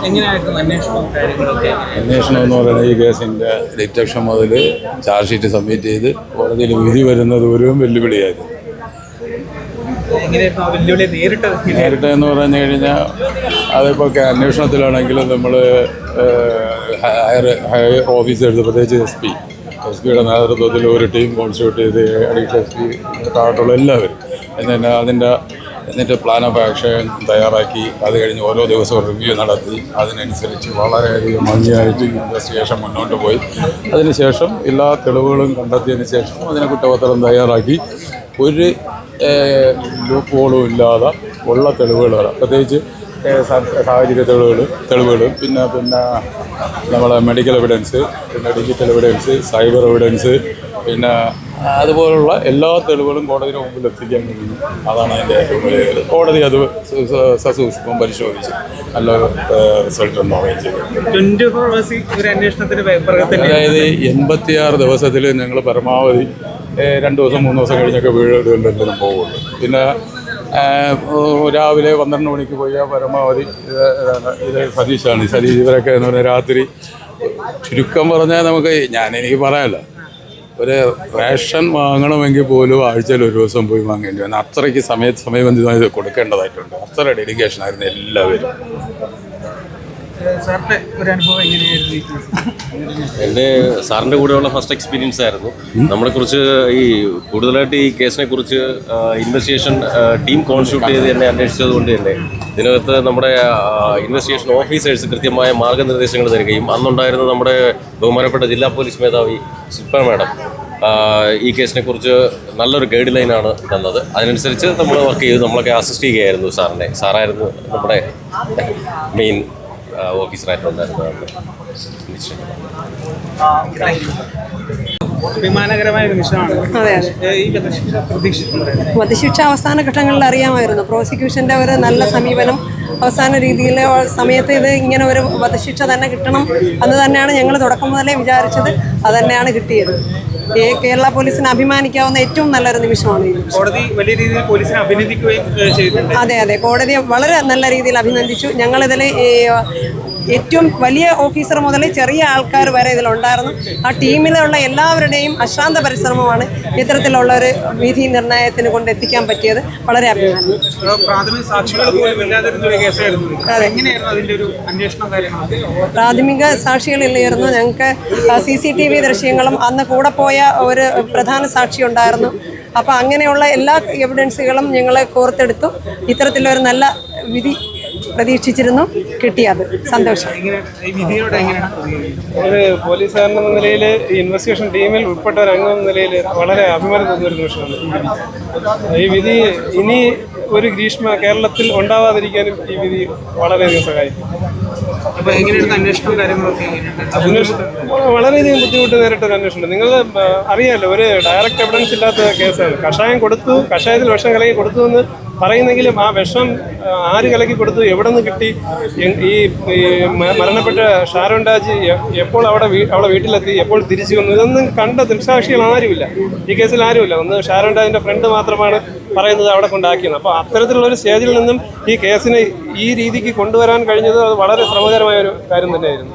എങ്ങനെയായിരുന്നു അന്വേഷണവും കാര്യങ്ങളൊക്കെ അന്വേഷണം എന്ന് പറയുന്നത് ഈ കേസിന്റെ ഡിറ്റക്ഷൻ മുതൽ ചാർജ് ഷീറ്റ് സബ്മിറ്റ് ചെയ്ത് കോടതിയിൽ വിധി വരുന്നത് ഒരു വെല്ലുവിളിയായിരുന്നു. നേരിട്ട് എന്ന് പറഞ്ഞു കഴിഞ്ഞാൽ അതിപ്പോൾ അന്വേഷണത്തിലാണെങ്കിലും നമ്മൾ ഹയർ ഹയർ ഓഫീസേഴ്സ് പ്രത്യേകിച്ച് എസ് പി എസ് പിയുടെ നേതൃത്വത്തിൽ ഒരു ടീം കോൺസ്റ്റിറ്റ്യൂട്ട് ചെയ്ത് അഡീഷണൽ എസ് പി താഴോട്ടുള്ള എല്ലാവരും. എന്നാൽ അതിന്റെ എന്നിട്ട് പ്ലാൻ ഓഫ് ആക്ഷൻ തയ്യാറാക്കി. അത് കഴിഞ്ഞ് ഓരോ ദിവസവും റിവ്യൂ നടത്തി. അതിനനുസരിച്ച് വളരെയധികം ഭംഗിയായിട്ട് ഇൻവെസ്റ്റിഗേഷൻ മുന്നോട്ട് പോയി. അതിനുശേഷം എല്ലാ തെളിവുകളും കണ്ടെത്തിയതിന് ശേഷം അതിനെ കുറ്റപത്രം തയ്യാറാക്കി. ഒരു ലൂപ്പ് ഹോളും ഇല്ലാതെ ഉള്ള തെളിവുകൾ വരാം പ്രത്യേകിച്ച് സാഹചര്യ തെളിവുകൾ തെളിവുകൾ പിന്നെ പിന്നെ നമ്മളെ മെഡിക്കൽ എവിഡൻസ് പിന്നെ ഡിജിറ്റൽ എവിഡൻസ് സൈബർ എവിഡൻസ് പിന്നെ അതുപോലുള്ള എല്ലാ തെളിവുകളും കോടതിയുടെ മുമ്പിൽ എത്തിക്കാൻ കഴിയും അതാണ് അതിന്റെ ഏറ്റവും വലിയ കോടതി അത് സസൂക്ഷിപ്പം സസൂക്ഷ്മം പരിശോധിച്ച് നല്ലൊരു റിസൾട്ട് അതായത് എൺപത്തിയാറ് ദിവസത്തിൽ ഞങ്ങൾ പരമാവധി രണ്ട് ദിവസം മൂന്ന് ദിവസം കഴിഞ്ഞൊക്കെ വീടുകളിലെങ്കിലും പോകുള്ളൂ പിന്നെ രാവിലെ പന്ത്രണ്ട് മണിക്ക് പോയാൽ പരമാവധി. ഇത് സതീഷാണ് സതീഷ് ഇവരൊക്കെ എന്ന് പറഞ്ഞാൽ രാത്രി ചുരുക്കം പറഞ്ഞാൽ നമുക്ക് ഞാൻ എനിക്ക് പറയാമല്ലോ ഒരു റേഷൻ വാങ്ങണമെങ്കിൽ പോലും ആഴ്ചയിൽ ഒരു ദിവസം പോയി വാങ്ങേണ്ടി വന്നു. അത്രയ്ക്ക് സമയ സമയബന്ധിതമായി കൊടുക്കേണ്ടതായിട്ടുണ്ട്. അത്ര ഡെഡിക്കേഷൻ ആയിരുന്നു എല്ലാവരും. സാറിന്റെ ഒരു എന്റെ സാറിന്റെ കൂടെയുള്ള ഫസ്റ്റ് എക്സ്പീരിയൻസ് ആയിരുന്നു. നമ്മളെക്കുറിച്ച് ഈ കൂടുതലായിട്ട് ഈ കേസിനെ കുറിച്ച് ഇൻവെസ്റ്റിഗേഷൻ ടീം കോൺസ്റ്റിറ്റ്യൂട്ട് ചെയ്ത് എന്നെ അന്വേഷിച്ചത് കൊണ്ട് തന്നെ ഇതിനകത്ത് നമ്മുടെ ഇൻവെസ്റ്റിഗേഷൻ ഓഫീസേഴ്സ് കൃത്യമായ മാർഗനിർദ്ദേശങ്ങൾ തരികയും അന്നുണ്ടായിരുന്ന നമ്മുടെ ബഹുമാനപ്പെട്ട ജില്ലാ പോലീസ് മേധാവി ശില്പ മാഡം ഈ കേസിനെ കുറിച്ച് നല്ലൊരു ഗൈഡ് ലൈനാണ് തന്നത്. അതിനനുസരിച്ച് നമ്മൾ വർക്ക് ചെയ്ത് നമ്മളൊക്കെ അസിസ്റ്റ് ചെയ്യുകയായിരുന്നു സാറിനെ. സാറായിരുന്നു നമ്മുടെ മെയിൻ ഓഫീസറായിട്ടുണ്ടായിരുന്നത് അഭിമാനകരമായ നിമിഷമാണ്. വധശിക്ഷ അവസാന ഘട്ടങ്ങളിൽ അറിയാമായിരുന്നു. പ്രോസിക്യൂഷന്റെ ഒരു നല്ല സമീപനം അവസാന രീതിയിൽ സമയത്ത് ഇത് ഇങ്ങനെ ഒരു വധശിക്ഷ തന്നെ കിട്ടണം എന്ന് തന്നെയാണ് ഞങ്ങൾ തുടക്കം മുതലേ വിചാരിച്ചത്. അത് തന്നെയാണ് കിട്ടിയത്. ഈ കേരള പോലീസിന് അഭിമാനിക്കാവുന്ന ഏറ്റവും നല്ലൊരു നിമിഷമാണ് കോടതി വലിയ രീതിയിൽ പോലീസിനെ അഭിനന്ദിക്കുകയും ചെയ്തിട്ടുണ്ട്. അതെ അതെ. കോടതിയെ വളരെ നല്ല രീതിയിൽ അഭിനന്ദിച്ചു. ഞങ്ങളിതിൽ ഈ ഏറ്റവും വലിയ ഓഫീസർ മുതൽ ചെറിയ ആൾക്കാർ വരെ ഇതിലുണ്ടായിരുന്നു. ആ ടീമിലുള്ള എല്ലാവരുടെയും അശാന്ത പരിശ്രമമാണ് ഇത്തരത്തിലുള്ള ഒരു വിധി നിർണയത്തിന് കൊണ്ട് എത്തിക്കാൻ പറ്റിയത്. വളരെ അഭിമാനം. പ്രാഥമിക സാക്ഷികളില്ലായിരുന്നു. ഞങ്ങൾക്ക് സി സി ടി വി ദൃശ്യങ്ങളും അന്ന് കൂടെ പോയ ഒരു പ്രധാന സാക്ഷി ഉണ്ടായിരുന്നു. അപ്പോൾ അങ്ങനെയുള്ള എല്ലാ എവിഡൻസുകളും ഞങ്ങളെ കോർത്തെടുത്തു. ഇത്തരത്തിലൊരു നല്ല വിധി പ്രതീക്ഷിച്ചിരുന്നു. കിട്ടിയത് സന്തോഷം. ഒരു പോലീസുകാരൻ എന്ന നിലയിൽ ഇൻവെസ്റ്റിഗേഷൻ ടീമിൽ ഉൾപ്പെട്ട ഒരു അംഗം എന്ന നിലയിൽ വളരെ അഭിമാനം തോന്നിയ ഒരു നിമിഷമാണ്. ഈ വിധി. ഈ വിധി ഇനി ഒരു ഗ്രീഷ്മ കേരളത്തിൽ ഉണ്ടാവാതിരിക്കാനും ഈ വിധി വളരെയധികം സഹായിക്കും. വളരെയധികം ബുദ്ധിമുട്ട് നേരിട്ട ഒരു അന്വേഷണം നിങ്ങൾ അറിയാലോ ഒരു ഡയറക്റ്റ് എവിഡൻസ് ഇല്ലാത്ത കേസാണ്. കഷായം കൊടുത്തു കഷായത്തിൽ വിഷം കലക്കി കൊടുത്തു എന്ന് പറയുന്നെങ്കിലും ആ വിഷം ആര് കലക്കി കൊടുത്തു എവിടെ നിന്ന് കിട്ടി? ഈ മരണപ്പെട്ട ഷാരോൺ രാജ് എപ്പോൾ അവിടെ അവിടെ വീട്ടിലെത്തി? എപ്പോൾ തിരിച്ചു വന്നു? ഇതൊന്നും കണ്ട ദൃക്സാക്ഷികൾ ആരുമില്ല. ഈ കേസിൽ ആരുമില്ല. ഒന്ന് ഷാരോൺ രാജിന്റെ ഫ്രണ്ട് മാത്രമാണ് പറയുന്നത് അവിടെ കൊണ്ടാക്കിയത്. അപ്പോൾ അത്തരത്തിലുള്ള ഒരു സ്റ്റേജിൽ നിന്നും ഈ കേസിനെ ഈ രീതിക്ക് കൊണ്ടുവരാൻ കഴിഞ്ഞത് വളരെ ശ്രമകരമായ ഒരു കാര്യം തന്നെയായിരുന്നു.